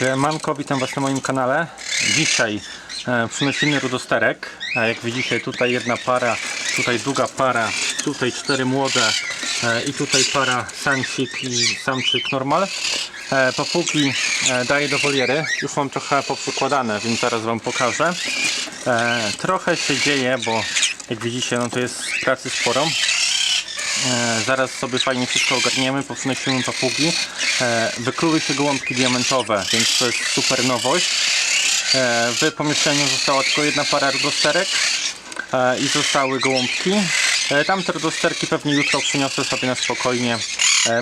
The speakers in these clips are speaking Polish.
Siemanko, witam Was na moim kanale. Dzisiaj e, przynosimy rudosterek. A jak widzicie, tutaj jedna para, tutaj druga para, tutaj cztery młode e, i tutaj para samczyk i samczyk normal. E, papugi e, daję do woliery. Już mam trochę poprzykładane, więc zaraz Wam pokażę. E, trochę się dzieje, bo jak widzicie, no to jest pracy sporo. E, zaraz sobie fajnie wszystko ogarniemy, poprzynosimy papugi. E, wykluły się gołąbki diamentowe, więc to jest super nowość. E, w pomieszczeniu została tylko jedna para rudosterek e, i zostały gołąbki. Tamte rudosterki pewnie jutro przyniosę sobie na spokojnie.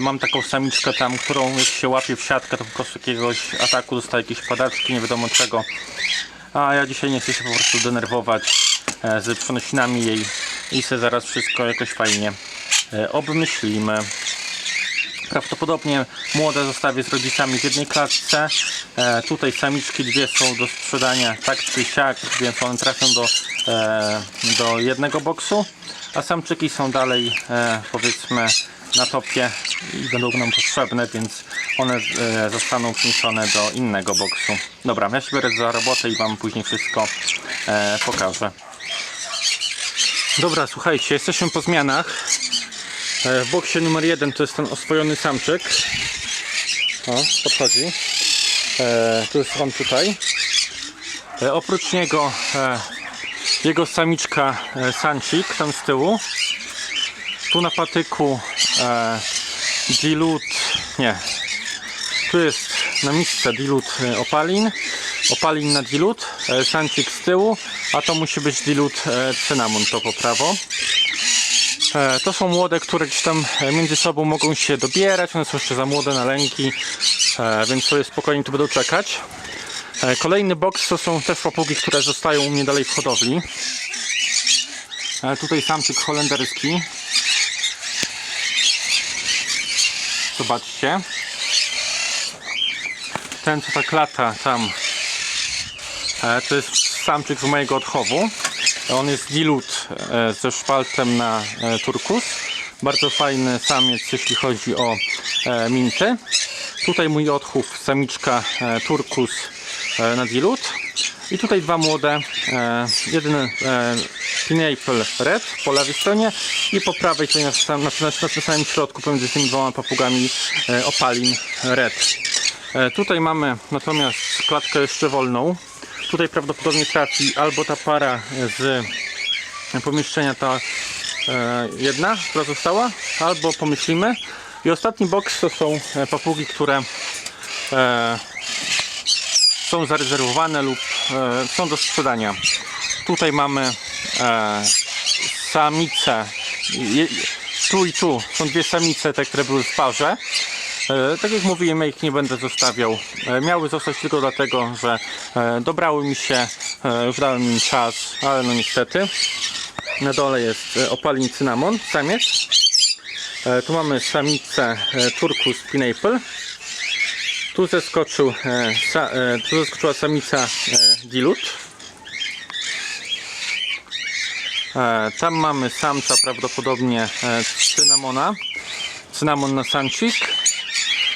Mam taką samiczkę tam, którą jak się łapie w siatkę, to po prostu jakiegoś ataku dostaje jakieś padaczki, nie wiadomo czego. A ja dzisiaj nie chcę się po prostu denerwować z przenosinami jej i se zaraz wszystko jakoś fajnie obmyślimy. Prawdopodobnie młode zostawię z rodzicami w jednej klatce. E, tutaj samiczki dwie są do sprzedania tak czy siak, więc one trafią do, e, do jednego boksu. A samczyki są dalej e, powiedzmy na topie i będą nam potrzebne, więc one e, zostaną przeniesione do innego boksu. Dobra, ja się biorę za robotę i Wam później wszystko e, pokażę. Dobra, słuchajcie, jesteśmy po zmianach. E, W boksie numer jeden to jest ten oswojony samczyk. O, podchodzi. E, tu jest on tutaj. E, oprócz niego e, jego samiczka e, Sancik tam z tyłu. Tu na patyku e, Dilut, nie. Tu jest na misce Dilut e, Opalin. Opalin na Dilut, e, Sancik z tyłu, a to musi być Dilut e, Cynamon to po prawo. E, To są młode, które gdzieś tam e, między sobą mogą się dobierać. One są jeszcze za młode na lęki, e, więc sobie spokojnie tu będą czekać. Kolejny boks to są też papugi, które zostają u mnie dalej w hodowli. Tutaj samczyk holenderski. Zobaczcie. Ten co tak lata tam To jest samczyk z mojego odchowu. On jest dilut e, ze szpaltem na e, turkus. Bardzo fajny samiec, jeśli chodzi o e, minty. Tutaj mój odchów, samiczka turkus na dilut. I tutaj dwa młode, jeden e, Pineapple Red po lewej stronie i po prawej, tutaj na, sam- na, samym środku pomiędzy tymi dwoma papugami Opalin Red. Tutaj mamy natomiast klatkę jeszcze wolną. Tutaj prawdopodobnie trafi albo ta para z pomieszczenia, ta e, jedna, która została, albo pomyślimy. I ostatni boks to są e, papugi, które e, są zarezerwowane lub są do sprzedania. Tutaj mamy samice. Tu i tu są dwie samice, te, które były w parze. E, Tak jak mówiłem, ja ich nie będę zostawiał. E, Miały zostać tylko dlatego, że e, dobrały mi się, już dałem im czas, ale no niestety. Na dole jest opalin cynamon, samiec. Tu mamy samicę turkus pineapple. Tu zeskoczył, tu zeskoczyła samica dilut. Tam mamy samca prawdopodobnie cynamona. Cynamon na sancik.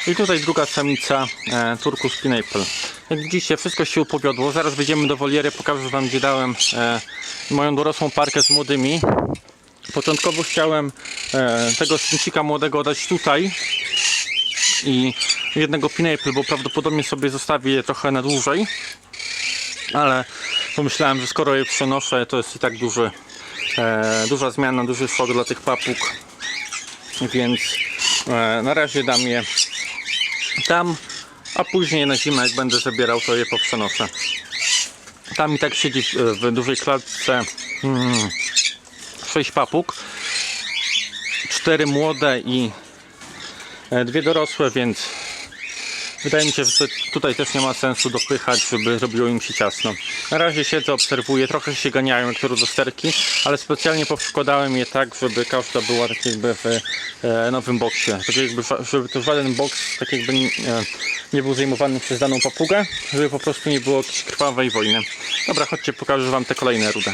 I tutaj druga samica e, Turkus Pineapple. Jak widzicie, wszystko się upowiodło. Zaraz wejdziemy do woliery, pokażę Wam, gdzie dałem e, moją dorosłą parkę z młodymi. Początkowo chciałem e, tego syncika młodego dać tutaj i jednego Pineapple, bo prawdopodobnie sobie zostawię je trochę na dłużej. Ale pomyślałem, że skoro je przenoszę, to jest i tak duży, e, duża zmiana, duży szok dla tych papug. Więc e, na razie dam je tam, a później na zimę jak będę zabierał to je poprzenoszę. Tam i tak siedzi w, w dużej klatce mm, 6 papug, 4 młode i e, dwie dorosłe, więc wydaje mi się, że tutaj też nie ma sensu dopychać, żeby robiło im się ciasno. Na razie siedzę, obserwuję, trochę się ganiają jak te rudosterki, ale specjalnie powkładałem je tak, żeby każda była tak jakby w e, nowym boksie. Tak jakby, żeby to żaden boks tak jakby nie, nie był zajmowany przez daną papugę, żeby po prostu nie było jakiejś krwawej wojny. Dobra, chodźcie, pokażę wam te kolejne rude.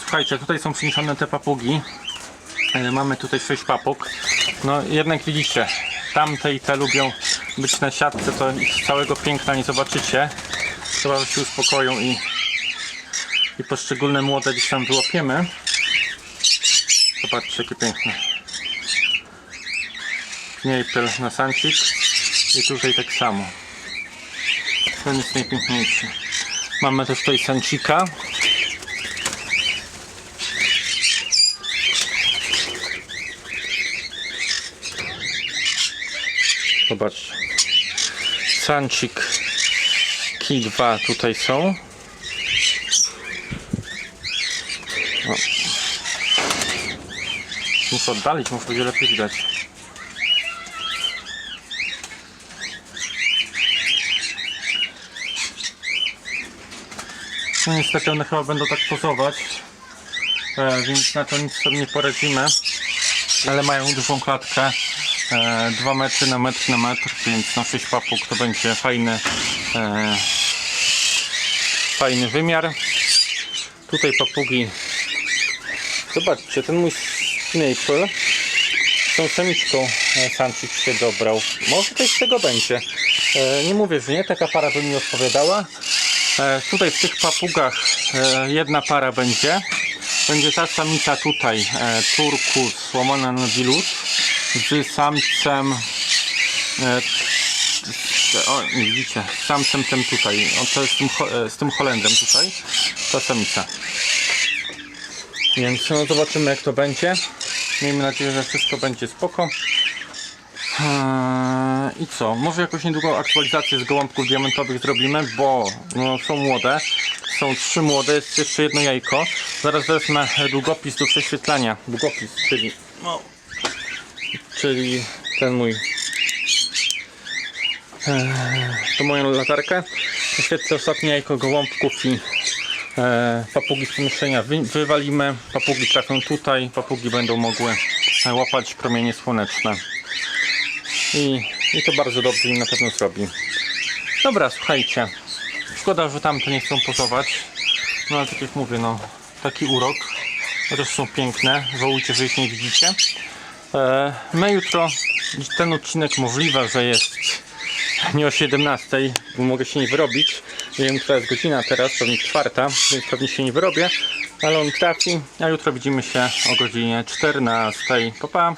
Słuchajcie, tutaj są przyniesione te papugi. E, mamy tutaj 6 papug. No jednak widzicie, tamte i te lubią być na siatce, to ich całego piękna nie zobaczycie. Że się uspokoją i, i poszczególne młode gdzieś tam wyłapiemy. Zobaczcie, jakie piękne. Kniejpel na sancik i tutaj tak samo. Ten jest najpiękniejszy. Mamy też tutaj sancika. Zobaczcie. Sancik Ki 2 tutaj są. O. Muszę oddalić, muszę będzie lepiej widać. No niestety one chyba będą tak pozować, e, więc na to nic sobie nie poradzimy. Ale mają dużą klatkę, 2 metry na metr na metr, więc na 6 papug to będzie fajny, e, fajny wymiar. Tutaj papugi, zobaczcie, ten mój Snaple z tą samiczką e, samczyk się dobrał. Może coś z tego będzie. E, nie mówię, że nie, taka para by mi odpowiadała. E, tutaj w tych papugach e, jedna para będzie. Będzie ta samica tutaj, e, turkus, na dilut, z samcem, e, o nie widzicie, z samcem tym tutaj, o, to jest z tym, e, z tym Holendrem tutaj, ta samica. Więc no, zobaczymy jak to będzie. Miejmy nadzieję, że wszystko będzie spoko. Eee, I co? Może jakoś niedługo aktualizację z gołąbków diamentowych zrobimy, bo no, są młode. Są trzy młode, jest jeszcze jedno jajko. Zaraz wezmę długopis do prześwietlania. Długopis, czyli no, czyli ten mój eee, to moją latarkę. Prześwietlę ostatnie jajko gołąbków i e, papugi z pomieszczenia wy, wywalimy. Papugi trafią tutaj, papugi będą mogły e, łapać promienie słoneczne. I, I to bardzo dobrze im na pewno zrobi. Dobra, słuchajcie. Szkoda, że tamte nie chcą pozować. No ale tak jak mówię, no taki urok. Chociaż są piękne. Żałujcie, że ich nie widzicie. E, my jutro ten odcinek możliwe, że jest nie o 17, bo mogę się nie wyrobić. Nie wiem, która jest godzina teraz, pewnie czwarta, więc pewnie się nie wyrobię, ale on trafi, a jutro widzimy się o godzinie 14. Pa, pa.